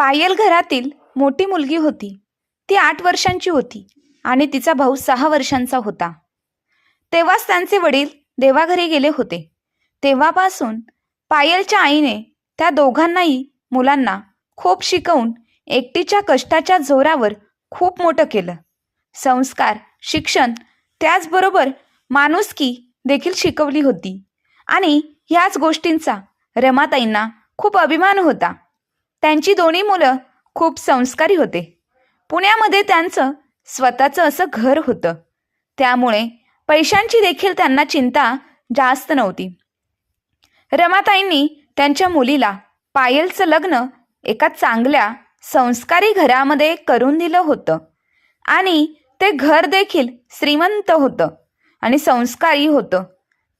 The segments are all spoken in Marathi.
पायल घरातील मोठी मुलगी होती. ती आठ वर्षांची होती आणि तिचा भाऊ सहा वर्षांचा होता. तेव्हाच त्यांचे वडील देवाघरी गेले होते. तेव्हापासून पायलच्या आईने त्या दोघांनाही मुलांना खूप शिकवून एकटीच्या कष्टाच्या जोरावर खूप मोठं केलं. संस्कार शिक्षण त्याचबरोबर माणुसकी देखील शिकवली होती आणि ह्याच गोष्टींचा रमाताईंना खूप अभिमान होता. त्यांची दोन्ही मुलं खूप संस्कारी होते. पुण्यामध्ये त्यांचं स्वतःचं असं घर होतं. त्यामुळे पैशांची देखील त्यांना चिंता जास्त नव्हती. रमाताईंनी त्यांच्या मुलीला पायलचं लग्न एका चांगल्या संस्कारी घरामध्ये करून दिलं होतं. आणि ते घर देखील श्रीमंत होतं आणि संस्कारी होतं.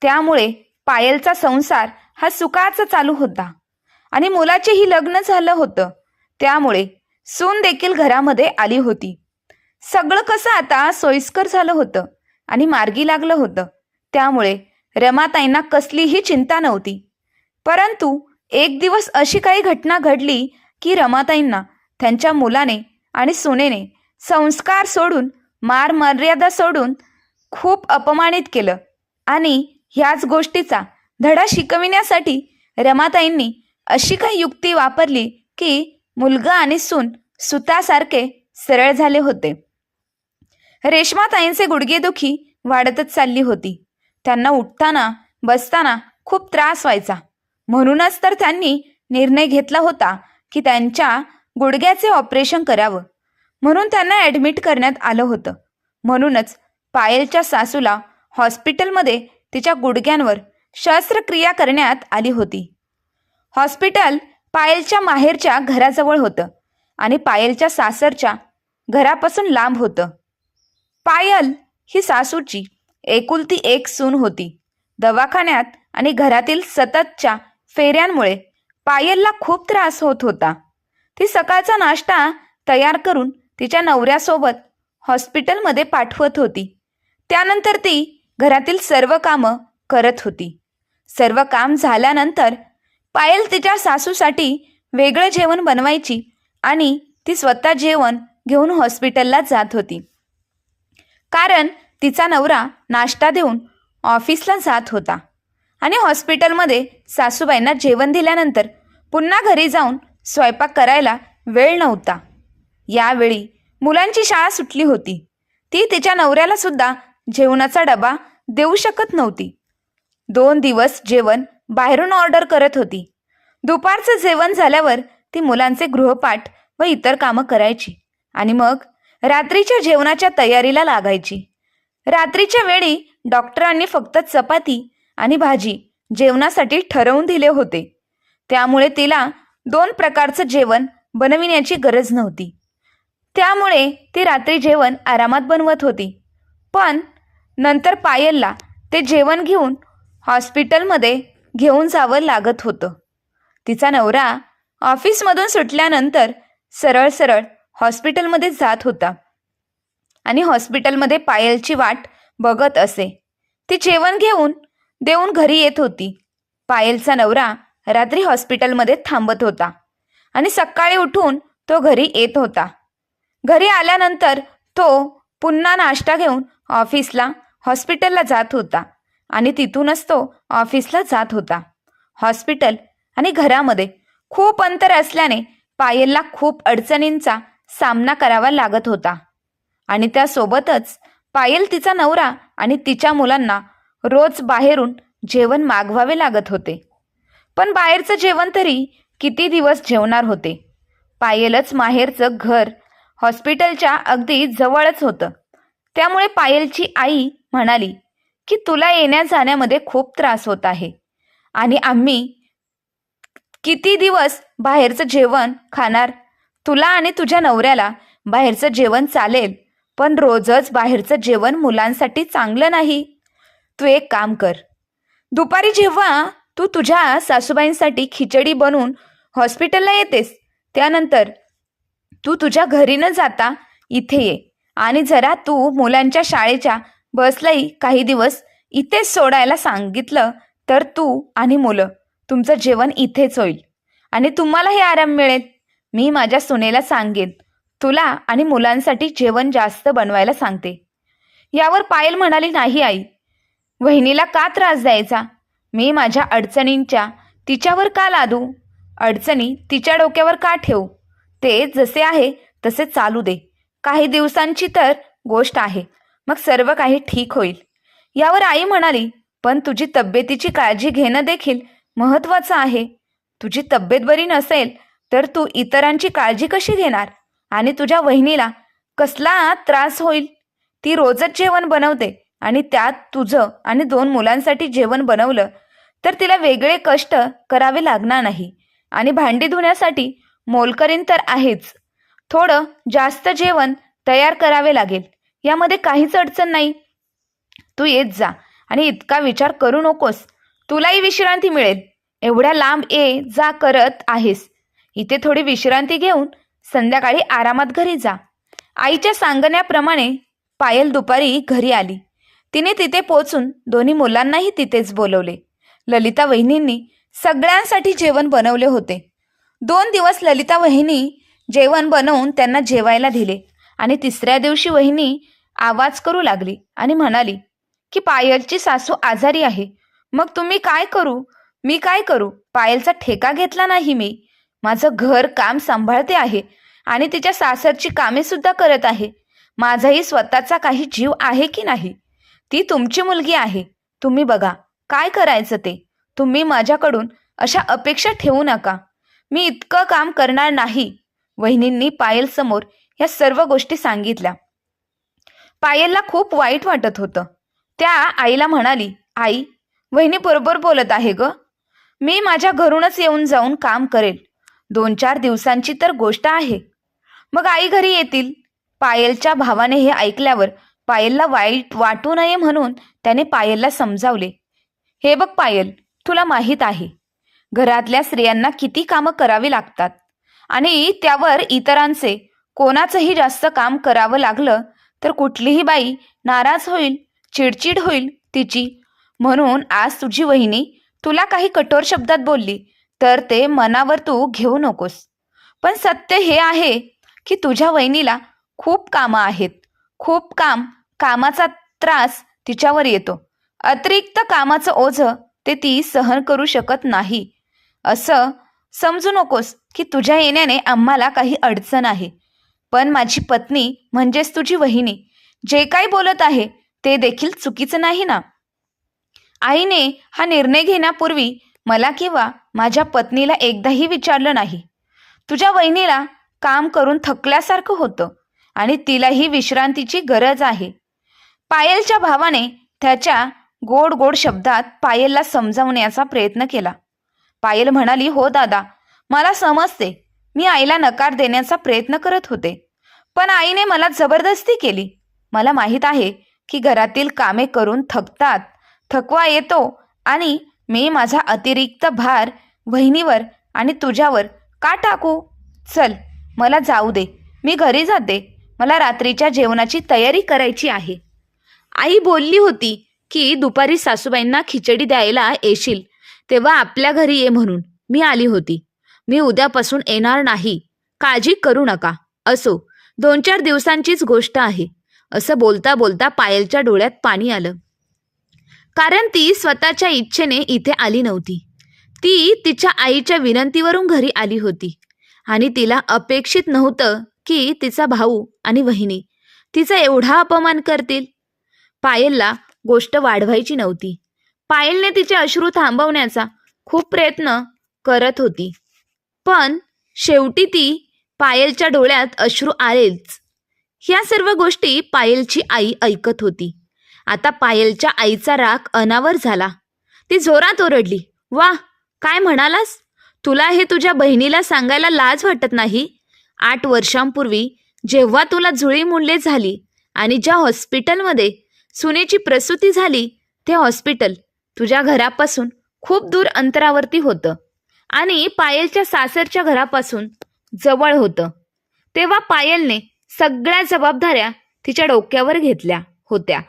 त्यामुळे पायलचा संसार हा सुखाचा चालू होता. आणि मुलाचेही लग्न झालं होतं. त्यामुळे सून देखील घरामध्ये आली होती. सगळं कसं आता सोयीस्कर झालं होतं आणि मार्गी लागलं होतं. त्यामुळे रमाताईंना कसलीही चिंता नव्हती. परंतु एक दिवस अशी काही घटना घडली की रमाताईंना त्यांच्या मुलाने आणि सुनेने संस्कार सोडून मार मर्यादा सोडून खूप अपमानित केलं. आणि ह्याच गोष्टीचा धडा शिकविण्यासाठी रमाताईंनी अशी काही युक्ती वापरली की मुलगा आणि सून सुतासारखे सरळ झाले होते. रेशमाताईंचे गुडघेदुखी वाढतच चालली होती. त्यांना उठताना बसताना खूप त्रास व्हायचा. म्हणूनच तर त्यांनी निर्णय घेतला होता की त्यांच्या गुडघ्याचे ऑपरेशन करावं. म्हणून त्यांना ॲडमिट करण्यात आलं होतं. म्हणूनच पायलच्या सासूला हॉस्पिटलमध्ये तिच्या गुडघ्यांवर शस्त्रक्रिया करण्यात आली होती. हॉस्पिटल पायलच्या माहेरच्या घराजवळ होतं आणि पायलच्या सासरच्या घरापासून लांब होतं. पायल ही सासूची एकुलती एक सून होती. दवाखान्यात आणि घरातील सततच्या फेऱ्यांमुळे पायलला खूप त्रास होत होता. ती सकाळचा नाश्ता तयार करून तिच्या नवऱ्यासोबत हॉस्पिटलमध्ये पाठवत होती. त्यानंतर ती घरातील सर्व कामं करत होती. सर्व काम झाल्यानंतर पायल तिच्या सासूसाठी वेगळं जेवण बनवायची आणि ती स्वतः जेवण घेऊन हॉस्पिटलला जात होती. कारण तिचा नवरा नाश्ता देऊन ऑफिसला जात होता आणि हॉस्पिटलमध्ये सासूबाईंना जेवण दिल्यानंतर पुन्हा घरी जाऊन स्वयंपाक करायला वेळ नव्हता. यावेळी मुलांची शाळा सुटली होती. ती तिच्या नवऱ्याला सुद्धा जेवणाचा डबा देऊ शकत नव्हती. दोन दिवस जेवण बाहेरून ऑर्डर करत होती. दुपारचं जेवण झाल्यावर ती मुलांचे गृहपाठ व इतर कामं करायची आणि मग रात्रीच्या जेवणाच्या तयारीला लागायची. रात्रीच्या वेळी डॉक्टरांनी फक्त चपाती आणि भाजी जेवणासाठी ठरवून दिले होते. त्यामुळे तिला दोन प्रकारचं जेवण बनविण्याची गरज नव्हती. त्यामुळे ती रात्री जेवण आरामात बनवत होती. पण नंतर पायलला ते जेवण घेऊन हॉस्पिटलमध्ये घेऊन जावं लागत होतं. तिचा नवरा ऑफिसमधून सुटल्यानंतर सरळ सरळ हॉस्पिटलमध्ये जात होता. आणि हॉस्पिटलमध्ये पायलची वाट बघत असे. ती जेवण घेऊन देऊन घरी येत होती. पायलचा नवरा रात्री हॉस्पिटलमध्ये थांबत होता. आणि सकाळी उठून तो घरी येत होता. घरी आल्यानंतर तो पुन्हा नाश्ता घेऊन ऑफिसला हॉस्पिटलला जात होता. आणि तिथूनच तो ऑफिसला जात होता. हॉस्पिटल आणि घरामध्ये खूप अंतर असल्याने पायलला खूप अडचणींचा सामना करावा लागत होता. आणि त्यासोबतच पायल तिचा नवरा आणि तिच्या मुलांना रोज बाहेरून जेवण मागवावे लागत होते. पण बाहेरचं जेवण तरी किती दिवस जेवणार होते? पायलच माहेरचं घर हॉस्पिटलच्या अगदी जवळच होतं. त्यामुळे पायलची आई म्हणाली की तुला येण्या जाण्यामध्ये खूप त्रास होत आहे. आणि आम्ही किती दिवस बाहेरचं जेवण खाणार? तुला आणि तुझ्या नवऱ्याला बाहेरचं जेवण चालेल पण रोजच बाहेरचं जेवण मुलांसाठी चांगलं नाही. तू एक काम कर. दुपारी जेव्हा तू तुझ्या सासूबाईंसाठी खिचडी बनवून हॉस्पिटलला येतेस त्यानंतर तू तुझ्या घरी न जाता इथे ये. आणि जरा तू मुलांच्या शाळेच्या बसलाही काही दिवस इथेच सोडायला सांगितलं तर तू आणि मुलं तुमचं जेवण इथेच होईल. आणि तुम्हालाही आराम मिळेल. मी माझ्या सुनेला सांगेन तुला आणि मुलांसाठी जेवण जास्त बनवायला सांगते. यावर पायल म्हणाली नाही आई. वहिनीला का त्रास द्यायचा? मी माझ्या अडचणींच्या तिच्यावर का लादू? अडचणी तिच्या डोक्यावर का ठेवू? ते जसे आहे तसे चालू दे. काही दिवसांची तर गोष्ट आहे. मग सर्व काही ठीक होईल. यावर आई म्हणाली पण तुझी तब्येतीची काळजी घेणं देखील महत्वाचं आहे. तुझी तब्येत बरी नसेल तर तू इतरांची काळजी कशी घेणार? आणि तुझ्या वहिनीला कसला त्रास होईल? ती रोजच जेवण बनवते आणि त्यात तुझं आणि दोन मुलांसाठी जेवण बनवलं तर तिला वेगळे कष्ट करावे लागणार नाही. आणि भांडी धुण्यासाठी मोलकरीन तर आहेच. थोडं जास्त जेवण तयार करावे लागेल. यामध्ये काहीच अडचण नाही. तू येत जा आणि इतका विचार करू नकोस. तुलाही विश्रांती मिळेल. एवढ्या लांब ये जा करत आहेस. इथे थोडी विश्रांती घेऊन संध्याकाळी आरामात घरी जा. आईच्या सांगण्याप्रमाणे पायल दुपारी घरी आली. तिने तिथे पोचून दोन्ही मुलांनाही तिथेच बोलवले. ललिता वहिनींनी सगळ्यांसाठी जेवण बनवले होते. दोन दिवस ललिता वहिनी जेवण बनवून त्यांना जेवायला दिले. आणि तिसऱ्या दिवशी वहिनी आवाज करू लागली आणि म्हणाली की पायलची सासू आजारी आहे. मग तुम्ही काय करू? मी काय करू? पायलचा ठेका घेतला नाही मी. माझं घर काम सांभाळते आहे आणि तिच्या सासरची कामे सुद्धा करत आहे. माझाही स्वतःचा काही जीव आहे की नाही? ती तुमची मुलगी आहे. तुम्ही बघा काय करायचं ते? तुम्ही माझ्याकडून अशा अपेक्षा ठेवू नका. मी इतकं काम करणार नाही. वहिनींनी पायल समोर या सर्व गोष्टी सांगितल्या. पायलला खूप वाईट वाटत होतं. त्या आईला म्हणाली आई वहिनी बरोबर बोलत आहे ग. मी माझ्या घरूनच येऊन जाऊन काम करेल. दोन चार दिवसांची तर गोष्ट आहे. मग आई घरी येतील. पायलच्या भावाने हे ऐकल्यावर पायलला वाईट वाटू नये म्हणून त्याने पायलला समजावले हे बघ पायल तुला माहीत आहे घरातल्या स्त्रियांना किती कामं करावी लागतात आणि त्यावर इतरांचे कोणाचंही जास्त काम करावं लागलं तर कुठलीही बाई नाराज होईल चिडचिड होईल तिची. म्हणून आज तुझी वहिनी तुला काही कठोर शब्दात बोलली तर ते मनावर तू घेऊ नकोस. पण सत्य हे आहे की तुझ्या वहिनीला खूप कामं आहेत. खूप काम कामाचा त्रास तिच्यावर येतो. अतिरिक्त कामाचं ओझं ते ती सहन करू शकत नाही. असं समजू नकोस की तुझ्या येण्याने आम्हाला काही अडचण आहे. पण माझी पत्नी म्हणजेच तुझी वहिनी जे काही बोलत आहे ते देखील चुकीचं नाही ना? आईने हा निर्णय घेण्यापूर्वी मला किंवा माझ्या पत्नीला एकदाही विचारलं नाही. तुझ्या वहिनीला काम करून थकल्यासारखं होतं आणि तिलाही विश्रांतीची गरज आहे. पायलच्या भावाने त्याच्या गोड गोड शब्दात पायलला समजावण्याचा प्रयत्न केला. पायल म्हणाली हो दादा मला समजते. मी आईला नकार देण्याचा प्रयत्न करत होते. पण आईने मला जबरदस्ती केली. मला माहीत आहे की घरातील कामे करून थकतात. थकवा येतो आणि मी माझा अतिरिक्त भार वहिनीवर आणि तुझ्यावर का टाकू? चल मला जाऊ दे. मी घरी जाते. मला रात्रीच्या जेवणाची तयारी करायची आहे. आई बोलली होती की दुपारी सासूबाईंना खिचडी द्यायला येशील. तेव्हा आपल्या घरी ये म्हणून. मी आली होती. मी उद्यापासून येणार नाही. काळजी करू नका. असो. दोन चार दिवसांचीच गोष्ट आहे. असं बोलता बोलता पायलच्या डोळ्यात पाणी आलं. कारण ती स्वतःच्या इच्छेने इथे आली नव्हती. ती तिच्या आईच्या विनंतीवरून घरी आली होती. आणि तिला अपेक्षित नव्हतं की तिचा भाऊ आणि वहिनी तिचा एवढा अपमान करतील. पायलला गोष्ट वाढवायची नव्हती. पायलने तिचे अश्रू थांबवण्याचा खूप प्रयत्न करत होती. पण शेवटी ती पायलच्या डोळ्यात अश्रू आलेच. ह्या सर्व गोष्टी पायलची आई ऐकत होती. आता पायलच्या आईचा राग अनावर झाला. ती जोरात ओरडली वा काय म्हणालास? तुला हे तुझ्या बहिणीला सांगायला लाज वाटत नाही? आठ वर्षांपूर्वी जेव्हा तुला जुळी मुले झाली आणि ज्या हॉस्पिटलमध्ये सुनेची प्रसूती झाली ते हॉस्पिटल तुझ्या घरापासून खूप दूर अंतरावरती होतं. आणि पायलच्या सासरच्या घरापासून जवळ होतं. तेव्हा पायलने सगळ्या जबाबदाऱ्या तिच्या डोक्यावर घेतल्या होत्या.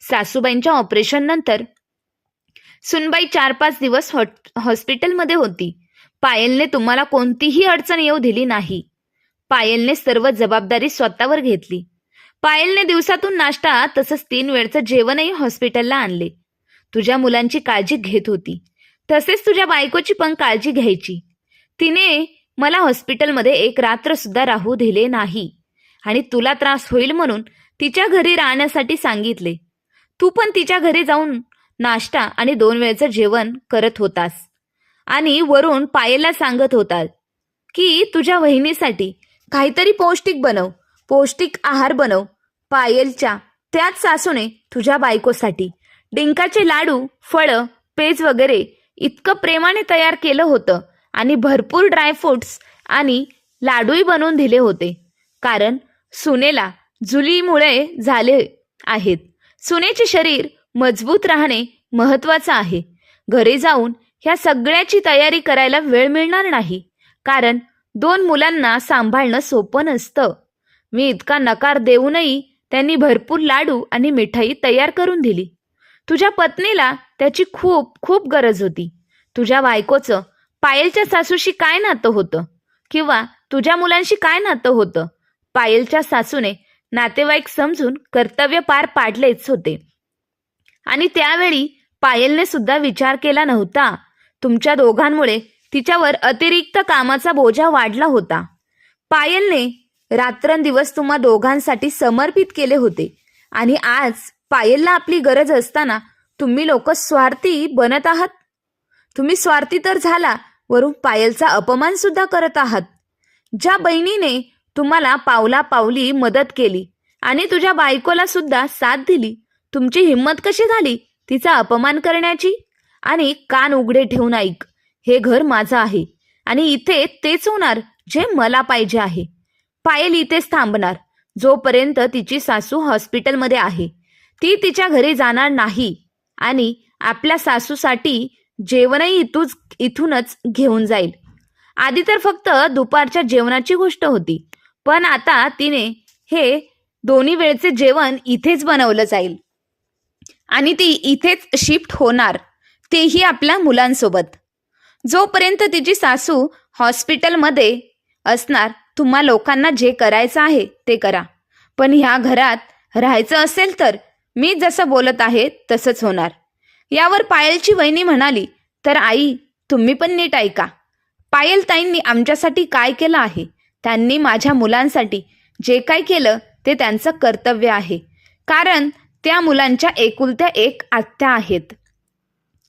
सासूबाईंच्या ऑपरेशन नंतर सुनबाई चार पाच दिवस हॉस्पिटलमध्ये होती. पायलने तुम्हाला कोणतीही अडचण येऊ दिली नाही. पायलने सर्व जबाबदारी स्वतःवर घेतली. पायलने दिवसातून नाश्ता तसंच तीन वेळचं जेवणही हॉस्पिटलला आणले. तुझ्या मुलांची काळजी घेत होती. तसेच तुझ्या बायकोची पण काळजी घ्यायची. तिने मला हॉस्पिटलमध्ये एक रात्र सुद्धा राहू दिले नाही. आणि तुला त्रास होईल म्हणून तिच्या घरी राहण्यासाठी सांगितले. तू पण तिच्या घरी जाऊन नाश्ता आणि दोन वेळचं जेवण करत होतास. आणि वरून पायलला सांगत होता की तुझ्या वहिनीसाठी काहीतरी पौष्टिक बनव पौष्टिक आहार बनव पायलच्या त्याच सासूने तुझ्या बायकोसाठी. डिंकाचे लाडू फळं पेज वगैरे इतकं प्रेमाने तयार केलं होतं आणि भरपूर ड्रायफ्रुट्स आणि लाडूही बनवून दिले होते. कारण सुनेला जुलीमुळे झाले आहेत. सुनेचे शरीर मजबूत राहणे महत्वाचं आहे. घरी जाऊन ह्या सगळ्याची तयारी करायला वेळ मिळणार नाही. कारण दोन मुलांना सांभाळणं सोपं नसतं. मी इतका नकार देऊनही त्यांनी भरपूर लाडू आणि मिठाई तयार करून दिली. तुझ्या पत्नीला त्याची खूप खूप गरज होती. तुझ्या बायकोचं पायलच्या सासूशी काय नातं होतं? किंवा तुझ्या मुलांशी काय नातं होतं? पायलच्या सासूने नातेवाईक समजून कर्तव्य पार पाडलेच होते. आणि त्यावेळी पायलने सुद्धा विचार केला नव्हता. तुमच्या दोघांमुळे तिच्यावर अतिरिक्त कामाचा बोजा वाढला होता. पायलने रात्रंदिवस तुम्हा दोघांसाठी समर्पित केले होते. आणि आज पायलला आपली गरज असताना तुम्ही लोक स्वार्थी बनत आहात? तुम्ही स्वार्थी तर झाला वरून पायलचा अपमान सुद्धा करत आहात. ज्या बहिणीने तुम्हाला पावला पावली मदत केली आणि तुझ्या बायकोला सुद्धा साथ दिली तुमची हिंमत कशी झाली तिचा अपमान करण्याची? आणि कान उघडे ठेवून ऐक हे घर माझं आहे आणि इथे तेच होणार जे मला पाहिजे आहे. पायल इथेच थांबणार जोपर्यंत तिची सासू हॉस्पिटलमध्ये आहे. ती तिच्या घरी जाणार नाही. आणि आपल्या सासूसाठी जेवणही इथूच इथूनच घेऊन जाईल. आधी तर फक्त दुपारच्या जेवणाची गोष्ट होती पण आता तिने हे दोन्ही वेळचे जेवण इथेच बनवलं जाईल. आणि ती इथेच शिफ्ट होणार तेही आपल्या मुलांसोबत. जोपर्यंत तिची सासू हॉस्पिटलमध्ये असणार तुम्हा लोकांना जे करायचं आहे ते करा. पण ह्या घरात राहायचं असेल तर मी जसं बोलत आहे तसंच होणार. यावर पायलची वहिनी म्हणाली तर आई तुम्ही पण नीट ऐका. पायल ताईंनी आमच्यासाठी काय केलं आहे? त्यांनी माझ्या मुलांसाठी जे काय केलं ते त्यांचं कर्तव्य आहे. कारण त्या मुलांच्या एकुलत्या एक आत्या आहेत.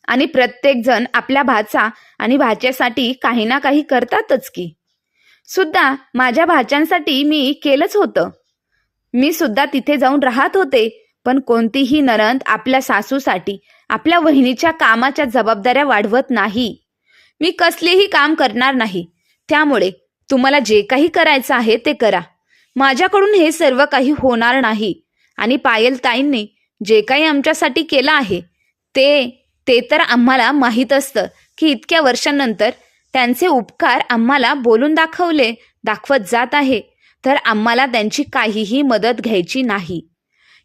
आणि प्रत्येकजण आपल्या भाचा आणि भाच्यासाठी काही ना काही करतातच की. सुद्धा माझ्या भाच्यांसाठी मी केलंच होतं. मी सुद्धा तिथे जाऊन राहत होते पण कोणतीही नरंद आपल्या सासूसाठी आपल्या वहिनीच्या कामाच्या जबाबदाऱ्या वाढवत नाही. मी कसलेही काम करणार नाही. त्यामुळे तुम्हाला जे काही करायचं आहे ते करा. माझ्याकडून हे सर्व काही होणार नाही. आणि पायल ताईंनी जे काही आमच्यासाठी केलं आहे ते ते तर आम्हाला माहीत असतं की इतक्या वर्षांनंतर त्यांचे उपकार आम्हाला बोलून दाखवले दाखवत जात आहे. तर आम्हाला त्यांची काहीही मदत घ्यायची नाही.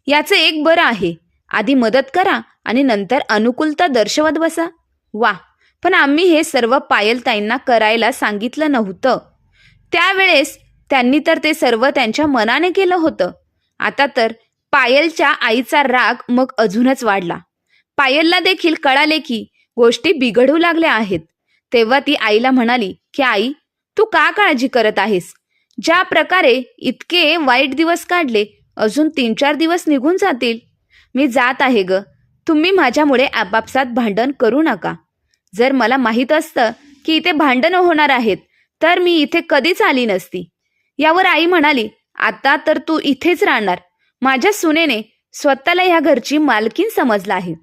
याचं एक बरं आहे. आधी मदत करा आणि नंतर अनुकूलता दर्शवत बसा. वा पण आम्ही हे सर्व पायलताईंना करायला सांगितलं नव्हतं. त्यावेळेस त्यांनी तर ते सर्व त्यांच्या मनाने केलं होतं. आता तर पायलच्या आईचा राग मग अजूनच वाढला. पायलला देखील कळाले की गोष्टी बिघडू लागल्या आहेत. तेव्हा ती आईला म्हणाली की आई तू का काळजी करत आहेस? ज्या प्रकारे इतके वाईट दिवस काढले अजून तीन चार दिवस निघून जातील. मी जात आहे ग. तुम्ही माझ्यामुळे आपापसात भांडण करू नका. जर मला माहीत असतं की इथे भांडणं होणार आहेत तर मी इथे कधीच आली नसती. यावर आई म्हणाली आता तर तू इथेच राहणार. माझ्या सुनेने स्वतःला ह्या घरची मालकीन समजला आहे.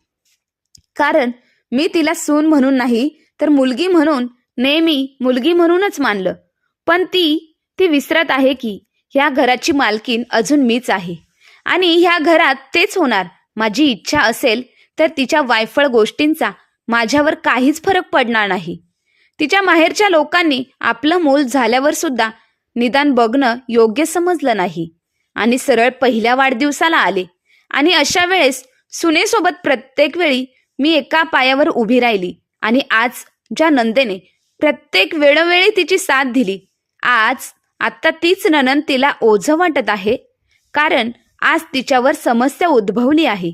कारण मी तिला सून म्हणून नाही तर मुलगी म्हणून नेहमी मुलगी म्हणूनच मानलं. पण ती ती विसरत आहे की ह्या घराची मालकीन अजून मीच आहे. आणि ह्या घरात तेच होणार. माझी इच्छा असेल तर तिच्या वायफळ गोष्टींचा माझ्यावर काहीच फरक पडणार नाही. तिच्या माहेरच्या लोकांनी आपलं मूल झाल्यावर सुद्धा निदान बघणं योग्य समजलं नाही. आणि सरळ पहिल्या वाढदिवसाला आले. आणि अशा वेळेस सुनेसोबत प्रत्येक वेळी मी एका पायावर उभी राहिली. आणि आज ज्या नंदेने प्रत्येक वेळोवेळी तिची साथ दिली आज आत्ता तीच ननन तिला ओझं वाटत आहे. कारण आज तिच्यावर समस्या उद्भवली आहे.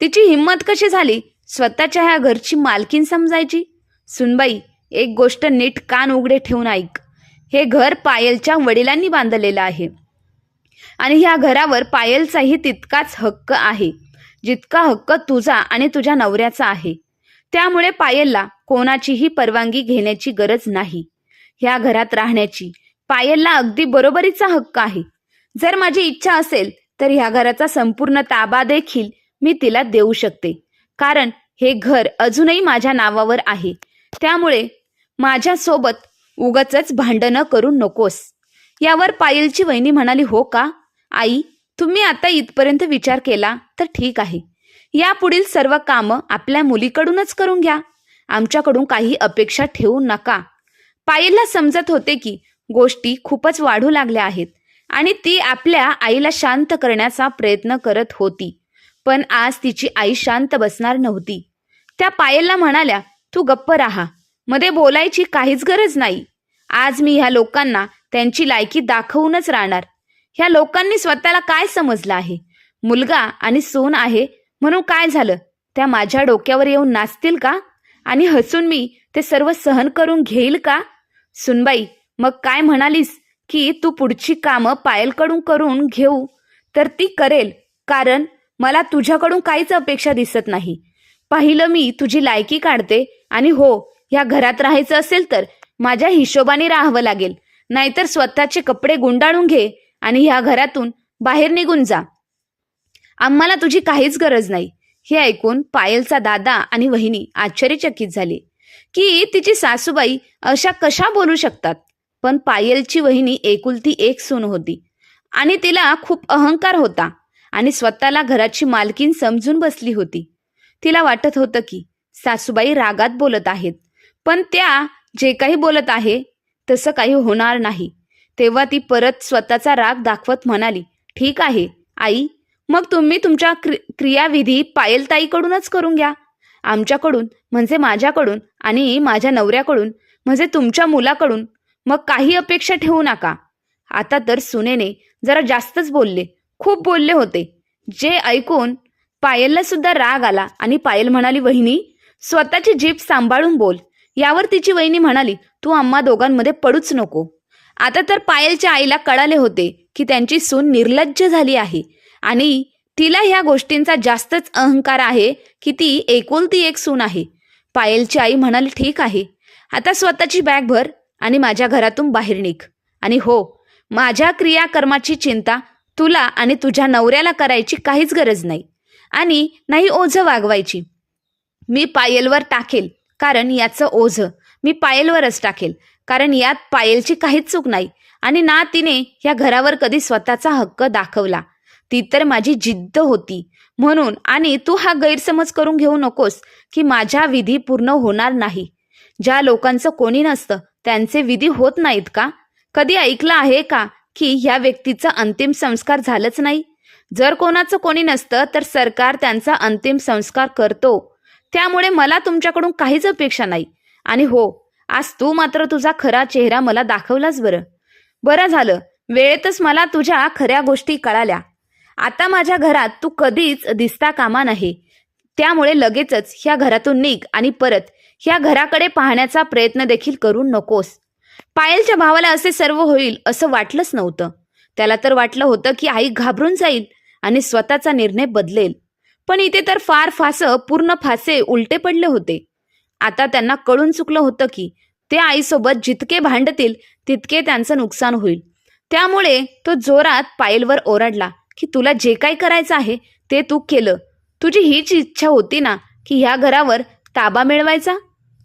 तिची हिंमत कशी झाली? स्वतःच्या ह्या घरची मालकीन समजायची? सुनबाई एक गोष्ट नीट कान उघडे ठेवून ऐक. हे घर पायलच्या वडिलांनी बांधलेलं आहे. आणि ह्या घरावर पायलचाही तितकाच हक्क आहे. जितका हक्क तुझा आणि तुझ्या नवऱ्याचा आहे. त्यामुळे पायलला कोणाचीही परवानगी घेण्याची गरज नाही. ह्या घरात राहण्याची पायलला अगदी बरोबरीचा हक्क आहे. जर माझी इच्छा असेल तर ह्या घराचा संपूर्ण ताबा देखील मी तिला देऊ शकते. कारण हे घर अजूनही माझ्या नावावर आहे. त्यामुळे माझ्यासोबत उगच भांडणं करू नकोस. यावर पायलची वहिनी म्हणाली हो का? आई तुम्ही आता इथपर्यंत विचार केला तर ठीक आहे. यापुढील सर्व कामं आपल्या मुलीकडूनच करून घ्या. आमच्याकडून काही अपेक्षा ठेवू नका. पायलला समजत होते की गोष्टी खूपच वाढू लागल्या आहेत आणि ती आपल्या आईला शांत करण्याचा प्रयत्न करत होती. पण आज तिची आई शांत बसणार नव्हती. त्या पायलला म्हणाल्या तू गप्प राहा. मध्ये बोलायची काहीच गरज नाही. आज मी ह्या लोकांना त्यांची लायकी दाखवूनच राहणार. ह्या लोकांनी स्वतःला काय समजलं आहे? मुलगा आणि सून आहे म्हणून काय झालं? त्या माझ्या डोक्यावर येऊन नाचतील का? आणि हसून मी ते सर्व सहन करून घेईल का? सुनबाई मग काय म्हणालीस की तू पुढची कामं पायलकडून करून घेऊ? तर ती करेल कारण मला तुझ्याकडून काहीच अपेक्षा दिसत नाही. पाहिलं मी तुझी लायकी काढते आणि हो ह्या घरात राहायचं असेल तर माझ्या हिशोबाने राहावं लागेल. नाहीतर स्वतःचे कपडे गुंडाळून घे आणि ह्या घरातून बाहेर निघून जा. आम्हाला तुझी काहीच गरज नाही. हे ऐकून पायलचा दादा आणि वहिनी आश्चर्यचकित झाले. की तिची सासूबाई अशा कशा बोलू शकतात? पण पायलची वहिनी एकुलती एक सून होती. आणि तिला खूप अहंकार होता आणि स्वतःला घराची मालकीन समजून बसली होती. तिला वाटत होतं की सासूबाई रागात बोलत आहेत पण त्या जे काही बोलत आहे तसं काही होणार नाही. तेव्हा ती परत स्वतःचा राग दाखवत म्हणाली ठीक आहे आई मग तुम्ही तुमच्या क्रि क्रियाविधी पायलताईकडूनच करून घ्या. आमच्याकडून म्हणजे माझ्याकडून आणि माझ्या नवऱ्याकडून म्हणजे तुमच्या मुलाकडून मग काही अपेक्षा ठेवू नका. आता तर सुनेने जरा जास्तच बोलले. खूप बोलले होते. जे ऐकून पायलला सुद्धा राग आला आणि पायल म्हणाली वहिनी स्वतःची जीभ सांभाळून बोल. यावर तिची वहिनी म्हणाली तू आम्हा दोघांमध्ये पडूच नको. आता तर पायलच्या आईला कळाले होते की त्यांची सून निर्लज्ज झाली आहे आणि तिला ह्या गोष्टींचा जास्तच अहंकार आहे की ती एकुलती एक सून आहे. पायलची आई म्हणाली ठीक आहे. आता स्वतःची बॅग भर. आणि माझ्या घरातून बाहेर निघ. आणि हो माझ्या क्रियाकर्माची चिंता तुला आणि तुझ्या नवऱ्याला करायची काहीच गरज नाही. आणि नाही ओझं वागवायची. मी पायलवर टाकेल कारण याचं ओझं. मी पायलवरच टाकेल कारण यात पायलची काहीच चूक नाही. आणि ना तिने या घरावर कधी स्वतःचा हक्क दाखवला. ती तर माझी जिद्द होती. म्हणून आणि तू हा गैरसमज करून घेऊ नकोस की माझ्या विधी पूर्ण होणार नाही. ज्या लोकांचं कोणी नसतं त्यांचे विधी होत नाहीत का? कधी ऐकलं आहे का की ह्या व्यक्तीचा अंतिम संस्कार झालंच नाही? जर कोणाचं कोणी नसतं तर सरकार त्यांचा अंतिम संस्कार करतो. त्यामुळे मला तुमच्याकडून काहीच अपेक्षा नाही. आणि हो आज तू मात्र तुझा खरा चेहरा मला दाखवलाच बरं. बरं झालं वेळेतच मला तुझ्या खऱ्या गोष्टी कळाल्या. आता माझ्या घरात तू कधीच दिसता कामा नाही. त्यामुळे लगेचच ह्या घरातून निघ आणि परत ह्या घराकडे पाहण्याचा प्रयत्न देखील करू नकोस. पायलच्या भावाला असे सर्व होईल असं वाटलंच नव्हतं. त्याला तर वाटलं होतं की आई घाबरून जाईल आणि स्वतःचा निर्णय बदलेल. पण इथे तर फार फास पूर्ण फासे उलटे पडले होते. आता त्यांना कळून चुकलं होतं की ते आईसोबत जितके भांडतील तितके त्यांचं नुकसान होईल. त्यामुळे तो जोरात पायलवर ओरडला की तुला जे काही करायचं आहे ते तू केलं. तुझी हीच इच्छा होती ना की ह्या घरावर ताबा मिळवायचा?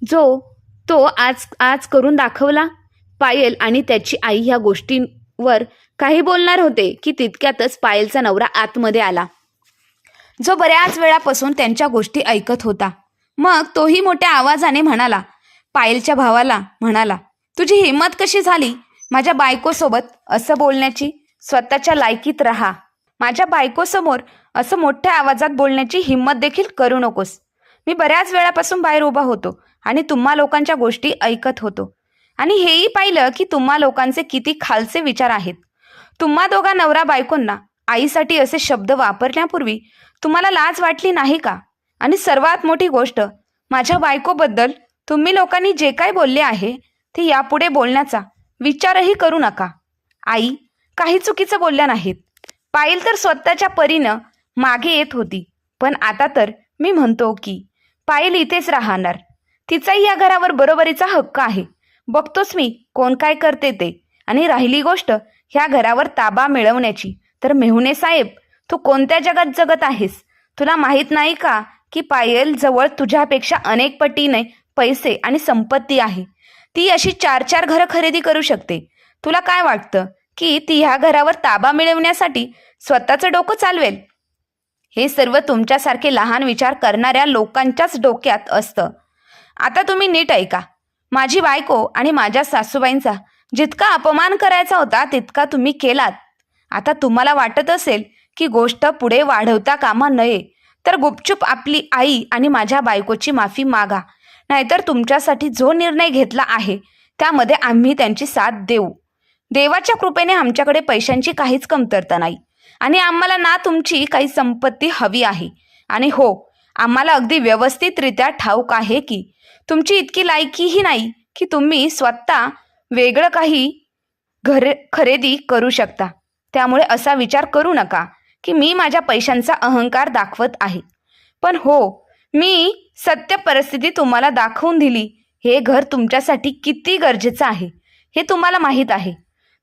जो तो आज आज करून दाखवला पायल आणि त्याची आई ह्या गोष्टींवर काही बोलणार होते की तितक्यातच पायलचा नवरा आतमध्ये आला. जो बऱ्याच वेळापासून त्यांच्या गोष्टी ऐकत होता. मग तोही मोठ्या आवाजाने म्हणाला पायलच्या भावाला म्हणाला तुझी हिंमत कशी झाली? माझ्या बायकोसोबत असं बोलण्याची? स्वतःच्या लायकीत राहा. माझ्या बायकोसमोर असं मोठ्या आवाजात बोलण्याची हिंमत देखील करू नकोस. मी बऱ्याच वेळापासून बाहेर उभा होतो. आणि तुम्हा लोकांच्या गोष्टी ऐकत होतो. आणि हेही पाहिलं की तुम्हा लोकांचे किती खालचे विचार आहेत. तुम्हा दोघा नवरा बायकोंना आईसाठी असे शब्द वापरण्यापूर्वी तुम्हाला लाज वाटली नाही का? आणि सर्वात मोठी गोष्ट माझ्या बायकोबद्दल तुम्ही लोकांनी जे काय बोलले आहे ते यापुढे बोलण्याचा विचारही करू नका. आई काही चुकीचं बोलल्या नाहीत. पायल तर स्वतःच्या परीनं मागे येत होती. पण आता तर मी म्हणतो की पायल इथेच राहणार. तिचाही या घरावर बरोबरीचा हक्क आहे. बघतोच मी कोण काय करते ते. आणि राहिली गोष्ट ह्या घरावर ताबा मिळवण्याची. तर मेहुणे साहेब तू कोणत्या जगात जगत आहेस? तुला माहीत नाही का की पायल जवळ तुझ्यापेक्षा अनेक पटीने पैसे आणि संपत्ती आहे. ती अशी चार चार घरं खरेदी करू शकते. तुला काय वाटतं की ती ह्या घरावर ताबा मिळवण्यासाठी स्वतःचं डोकं चालवेल? हे सर्व तुमच्यासारखे लहान विचार करणाऱ्या लोकांच्याच डोक्यात असतं. आता तुम्ही नीट ऐका. माझी बायको आणि माझ्या सासूबाईंचा जितका अपमान करायचा होता तितका तुम्ही केलात. आता तुम्हाला वाटत असेल की गोष्ट पुढे वाढवता कामा नये तर गुपचूप आपली आई आणि माझ्या बायकोची माफी मागा. नाहीतर तुमच्यासाठी जो निर्णय घेतला आहे त्यामध्ये आम्ही त्यांची साथ देऊ. देवाच्या कृपेने आमच्याकडे पैशांची काहीच कमतरता नाही. आणि आम्हाला ना तुमची काही संपत्ती हवी आहे. आणि हो आम्हाला अगदी व्यवस्थितरित्या ठाऊक आहे की तुमची इतकी लायकीही नाही की तुम्ही स्वतः वेगळं काही घर खरेदी करू शकता. त्यामुळे असा विचार करू नका की मी माझ्या पैशांचा अहंकार दाखवत आहे. पण हो मी सत्य परिस्थिती तुम्हाला दाखवून दिली. हे घर तुमच्यासाठी किती गरजेचं आहे हे तुम्हाला माहीत आहे.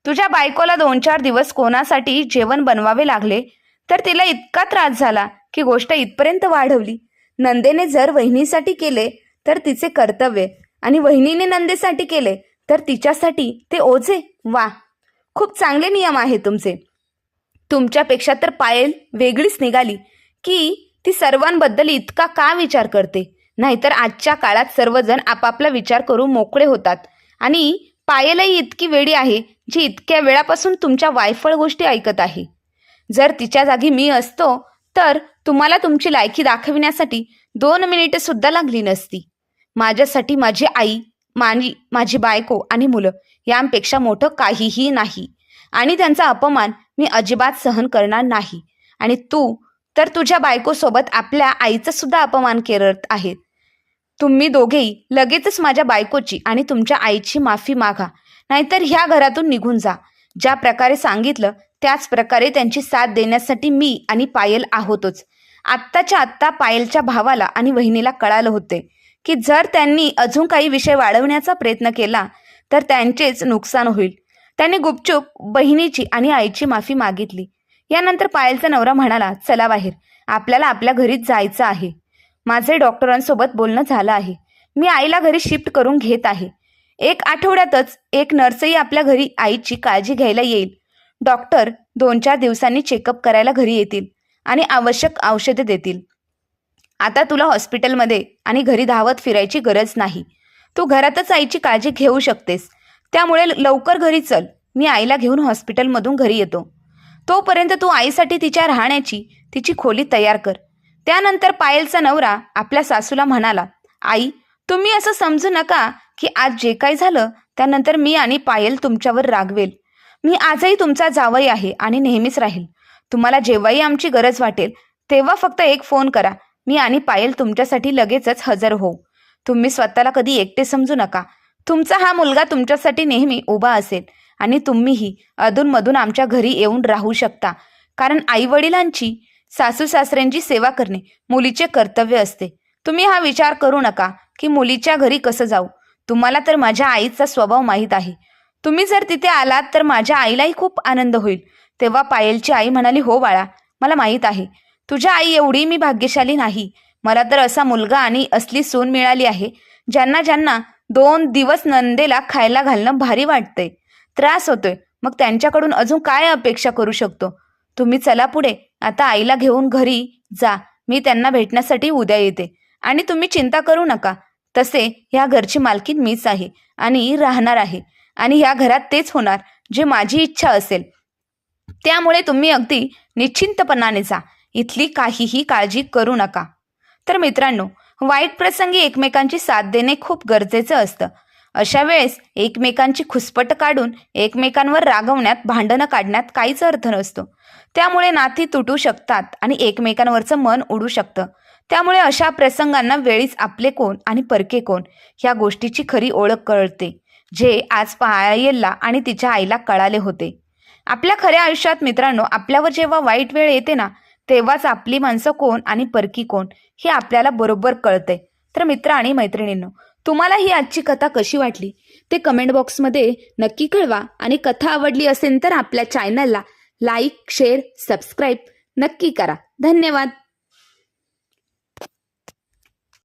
तुझ्या बायकोला दोन चार दिवस कोणासाठी जेवण बनवावे लागले तर तिला इतका त्रास झाला की गोष्ट इथपर्यंत वाढवली. नंदेने जर वहिनीसाठी केले तर तिचे कर्तव्य. आणि वहिनीने नंदेसाठी केले तर तिच्यासाठी ते ओझे. वा! खूप चांगले नियम आहे तुमचे. तुमच्यापेक्षा तर पायल वेगळीच निघाली की ती सर्वांबद्दल इतका का विचार करते? नाहीतर आजच्या काळात सर्वजण आपापला विचार करून मोकळे होतात. आणि पायलही इतकी वेडी आहे जी इतक्या वेळापासून तुमच्या वायफळ गोष्टी ऐकत आहे. जर तिच्या जागी मी असतो तर तुम्हाला तुमची लायकी दाखविण्यासाठी दोन मिनिटे सुद्धा लागली नसती. माझ्यासाठी माझी आई मानी माझी बायको आणि मुलं यांपेक्षा मोठं काहीही नाही. आणि त्यांचा अपमान मी अजिबात सहन करणार नाही. आणि तू तर तुझ्या बायकोसोबत आपल्या आईचा सुद्धा अपमान करत आहेत तुम्ही दोघेही लगेचच माझ्या बायकोची आणि तुमच्या आईची माफी मागा. नाहीतर ह्या घरातून निघून जा. ज्या प्रकारे सांगितलं त्याच प्रकारे त्यांची साथ देण्यासाठी मी आणि पायल आहोतच. आत्ताच्या आत्ता पायलच्या भावाला आणि वहिनीला कळालं होते. की जर त्यांनी अजून काही विषय वाढवण्याचा प्रयत्न केला तर त्यांचेच नुकसान होईल. त्याने गुपचूप बहिणीची आणि आईची माफी मागितली. यानंतर पायलचा नवरा म्हणाला चला बाहेर. आपल्याला आपल्या घरीच जायचं आहे. माझे डॉक्टरांसोबत बोलणं झालं आहे. मी आईला घरी शिफ्ट करून घेत आहे. एक आठवड्यातच एक नर्सही आपल्या घरी आईची काळजी घ्यायला येईल. डॉक्टर दोन चार दिवसांनी चेकअप करायला घरी येतील आणि आवश्यक औषधे देतील. आता तुला हॉस्पिटलमध्ये आणि घरी धावत फिरायची गरज नाही. तू घरातच आईची काळजी घेऊ शकतेस. त्यामुळे लवकर घरी चल. मी आईला घेऊन हॉस्पिटलमधून घरी येतो. तोपर्यंत तू आईसाठी तिच्या राहण्याची तिची खोली तयार कर. त्यानंतर पायलचा नवरा आपल्या सासूला म्हणाला आई तुम्ही असं समजू नका की आज जे काय झालं त्यानंतर मी आणि पायल तुमच्यावर रागवेल. मी आजही तुमचा जावई आहे आणि नेहमीच राहील. तुम्हाला जेव्हाही आमची गरज वाटेल तेव्हा फक्त एक फोन करा. मी आणि पायल तुमच्यासाठी लगेचच हजर होऊ. तुम्ही स्वतःला कधी एकटे समजू नका. तुमचा हा मुलगा तुमच्यासाठी नेहमी उभा असेल आणि तुम्हीही अधूनमधून आमच्या घरी येऊन राहू शकता. कारण आईवडिलांची सासू सासऱ्यांची सेवा करणे मुलीचे कर्तव्य असते. तुम्ही हा विचार करू नका की मुलीच्या घरी कसं जाऊ. तुम्हाला तर माझ्या आईचा स्वभाव माहीत आहे. तुम्ही जर तिथे आलात तर माझ्या आईलाही खूप आनंद होईल. तेव्हा पायलची आई म्हणाली हो बाळा मला माहीत आहे. तुझ्या आई एवढी मी भाग्यशाली नाही. मला तर असा मुलगा आणि असली सून मिळाली आहे ज्यांना ज्यांना दोन दिवस नंदेला खायला घालणं भारी वाटतंय. त्रास होतोय. मग त्यांच्याकडून अजून काय अपेक्षा करू शकतो? तुम्ही चला पुढे. आता आईला घेऊन घरी जा. मी त्यांना भेटण्यासाठी उद्या येते. आणि तुम्ही चिंता करू नका. तसे ह्या घरची मालकी मीच आहे आणि राहणार आहे. आणि ह्या घरात तेच होणार जे माझी इच्छा असेल. त्यामुळे तुम्ही अगदी निश्चिंतपणाने जा. इथली काहीही काळजी करू नका. तर मित्रांनो वाईट प्रसंगी एकमेकांची साथ देणे खूप गरजेचं असतं. अशा वेळेस एकमेकांची खुसपट काढून एकमेकांवर रागवण्यात भांडणं काढण्यात काहीच अर्थ नसतो. त्यामुळे नाती तुटू शकतात आणि एकमेकांवरचं मन उडू शकतं. त्यामुळे अशा प्रसंगांना वेळीच आपले कोण आणि परके कोण ह्या गोष्टीची खरी ओळख कळते जे आज पायलला आणि तिच्या आईला कळाले होते. आपल्या खऱ्या आयुष्यात मित्रांनो आपल्यावर जेव्हा वाईट वेळ येते ना तेव्हाच आपली माणसं कोण आणि परकी कोण हे आपल्याला बरोबर कळते तर मित्र आणि मैत्रिणींनो तुम्हाला ही आजची कथा कशी वाटली? ते कमेंट बॉक्समध्ये नक्की कळवा आणि कथा आवडली असेल तर आपल्या चॅनलला लाईक शेअर सबस्क्राईब नक्की करा. धन्यवाद!